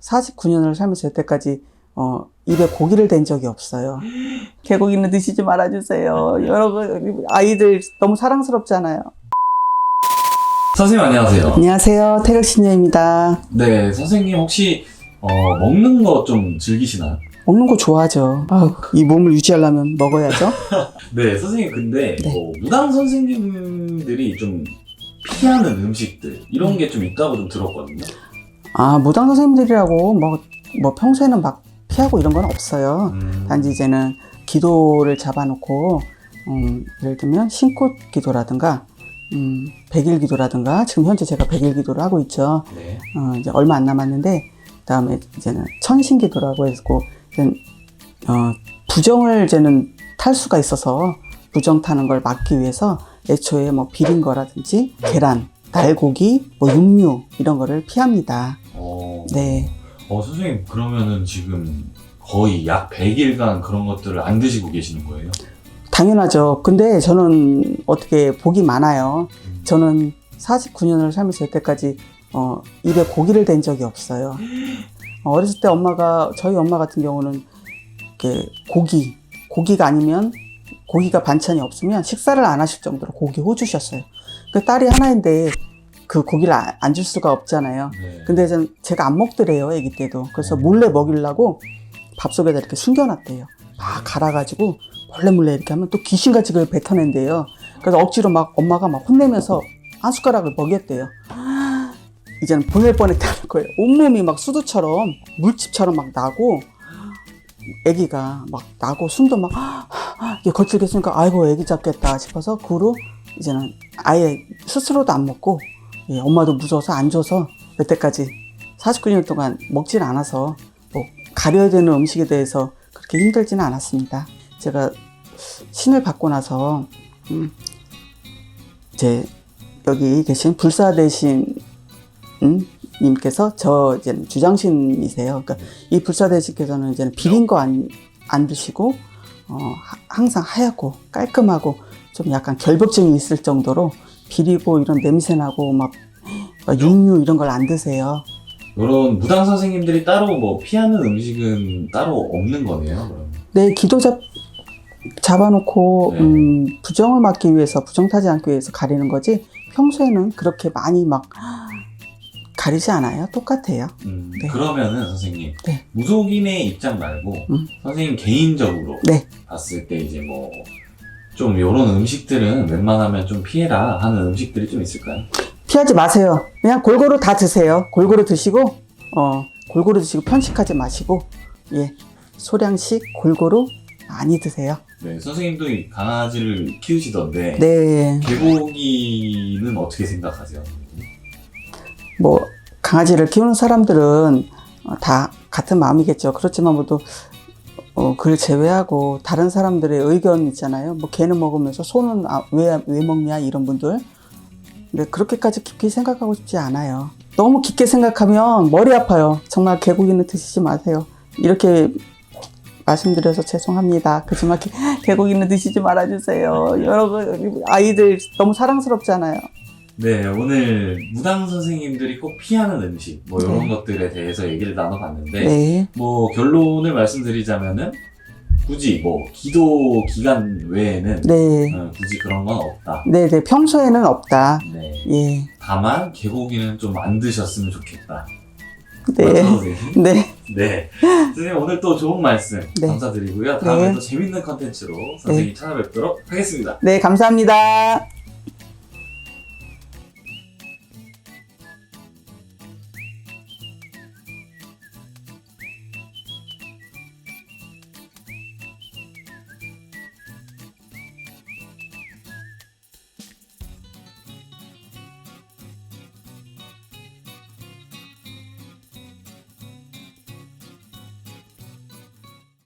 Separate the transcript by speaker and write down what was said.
Speaker 1: 49년을 살면서 여태까지 어, 입에 고기를 댄 적이 없어요. 개고기는 드시지 말아주세요. 여러분 아이들 너무 사랑스럽잖아요.
Speaker 2: 선생님 안녕하세요.
Speaker 1: 안녕하세요. 태극신녀입니다.
Speaker 2: 네, 선생님 혹시 어, 먹는 거 좀 즐기시나요?
Speaker 1: 먹는 거 좋아하죠. 아우, 이 몸을 유지하려면 먹어야죠.
Speaker 2: 네, 선생님 근데
Speaker 1: 네.
Speaker 2: 뭐 무당 선생님들이 좀 피하는 음식들 이런 게 좀 있다고 좀 들었거든요.
Speaker 1: 아 무당 선생님들이라고 뭐, 뭐 평소에는 막 피하고 이런 건 없어요.
Speaker 2: 음,
Speaker 1: 단지 이제는 기도를 잡아놓고 음, 예를 들면 신꽃 기도라든가 음, 백일 기도라든가 지금 현재 제가 백일 기도를 하고 있죠.
Speaker 2: 네.
Speaker 1: 어, 이제 얼마 안 남았는데 그 다음에 이제는 천신 기도라고 해서 어, 부정을 이제는 탈 수가 있어서 부정 타는 걸 막기 위해서 애초에 뭐 비린 거라든지 계란, 날고기, 뭐 육류 이런 거를 피합니다.
Speaker 2: 어,
Speaker 1: 네.
Speaker 2: 어, 선생님 그러면은 지금 거의 약 100일간 그런 것들을 안 드시고 계시는 거예요?
Speaker 1: 당연하죠. 근데 저는 어떻게 복이 많아요. 저는 49년을 살면서 여태까지 어, 입에 고기를 댄 적이 없어요. 어, 어렸을 때 엄마가 저희 엄마 같은 경우는 이렇게 고기 고기가 아니면 고기가 반찬이 없으면 식사를 안 하실 정도로 고기 호주셨어요. 그 딸이 하나인데 그 고기를 안 줄 수가 없잖아요.
Speaker 2: 네.
Speaker 1: 근데 전 제가 안 먹더래요, 아기 때도. 그래서 몰래 먹이려고 밥 속에다 이렇게 숨겨놨대요. 막 갈아가지고 몰래 몰래 이렇게 하면 또 귀신같이 그걸 뱉어낸대요. 그래서 억지로 막 엄마가 막 혼내면서 한 숟가락을 먹였대요. 이제는 보낼 뻔했다는 거예요. 온몸이 막 수두처럼 물집처럼 막 나고 아기가 막 나고 숨도 막 이게 거칠게 쓰니까 아이고 아기 잡겠다 싶어서 그 후로 이제는 아예 스스로도 안 먹고 예, 엄마도 무서워서 안 줘서 여태까지 49년 동안 먹질 않아서 뭐 가려야 되는 음식에 대해서 그렇게 힘들지는 않았습니다. 제가 신을 받고 나서 음, 이제 여기 계신 불사 대신 음, 님께서 저 이제 주장신이세요. 그러니까 이 불사 대신께서는 이제 비린 거 안 안 드시고 어, 하- 항상 하얗고 깔끔하고 좀 약간 결벽증이 있을 정도로 비리고 이런 냄새 나고 막막 육류 이런 걸 안 드세요.
Speaker 2: 이런 무당 선생님들이 따로 뭐 피하는 음식은 따로 없는 거네요. 그럼.
Speaker 1: 네, 기도 잡, 잡아놓고,
Speaker 2: 네.
Speaker 1: 음, 부정을 막기 위해서, 부정 타지 않기 위해서 가리는 거지, 평소에는 그렇게 많이 막 가리지 않아요. 똑같아요.
Speaker 2: 음,
Speaker 1: 네.
Speaker 2: 그러면은 선생님
Speaker 1: 네.
Speaker 2: 무속인의 입장 말고
Speaker 1: 음.
Speaker 2: 선생님 개인적으로
Speaker 1: 네.
Speaker 2: 봤을 때 이제 뭐 좀 이런 음식들은 웬만하면 좀 피해라 하는 음식들이 좀 있을까요?
Speaker 1: 피하지 마세요. 그냥 골고루 다 드세요. 골고루 드시고, 어, 골고루 드시고 편식하지 마시고, 예, 소량씩 골고루 많이 드세요.
Speaker 2: 네, 선생님도 이 강아지를 키우시던데
Speaker 1: 네,
Speaker 2: 개고기는 어떻게 생각하세요?
Speaker 1: 뭐, 강아지를 키우는 사람들은 어, 다 같은 마음이겠죠. 그렇지만 모두 어, 그걸 제외하고 다른 사람들의 의견 있잖아요. 뭐 개는 먹으면서 소는 아, 왜, 왜 먹냐 이런 분들. 근데 그렇게까지 깊이 생각하고 싶지 않아요. 너무 깊게 생각하면 머리 아파요. 정말 개고기는 드시지 마세요. 이렇게 말씀드려서 죄송합니다. 그지만 개, 개고기는 드시지 말아주세요. 여러분 아이들 너무 사랑스럽잖아요.
Speaker 2: 네, 오늘 무당 선생님들이 꼭 피하는 음식 뭐 이런
Speaker 1: 네.
Speaker 2: 것들에 대해서 얘기를 나눠봤는데
Speaker 1: 네.
Speaker 2: 뭐 결론을 말씀드리자면은 굳이 뭐 기도 기간 외에는
Speaker 1: 네.
Speaker 2: 어, 굳이 그런 건 없다.
Speaker 1: 네, 네. 평소에는 없다.
Speaker 2: 네.
Speaker 1: 예.
Speaker 2: 다만 개고기는 좀 안 드셨으면 좋겠다.
Speaker 1: 네.
Speaker 2: 맞죠, 선생님?
Speaker 1: 네.
Speaker 2: 네. 선생님 오늘 또 좋은 말씀
Speaker 1: 네.
Speaker 2: 감사드리고요. 다음에
Speaker 1: 네.
Speaker 2: 또 재밌는 컨텐츠로 선생님 찾아뵙도록 하겠습니다.
Speaker 1: 네, 감사합니다.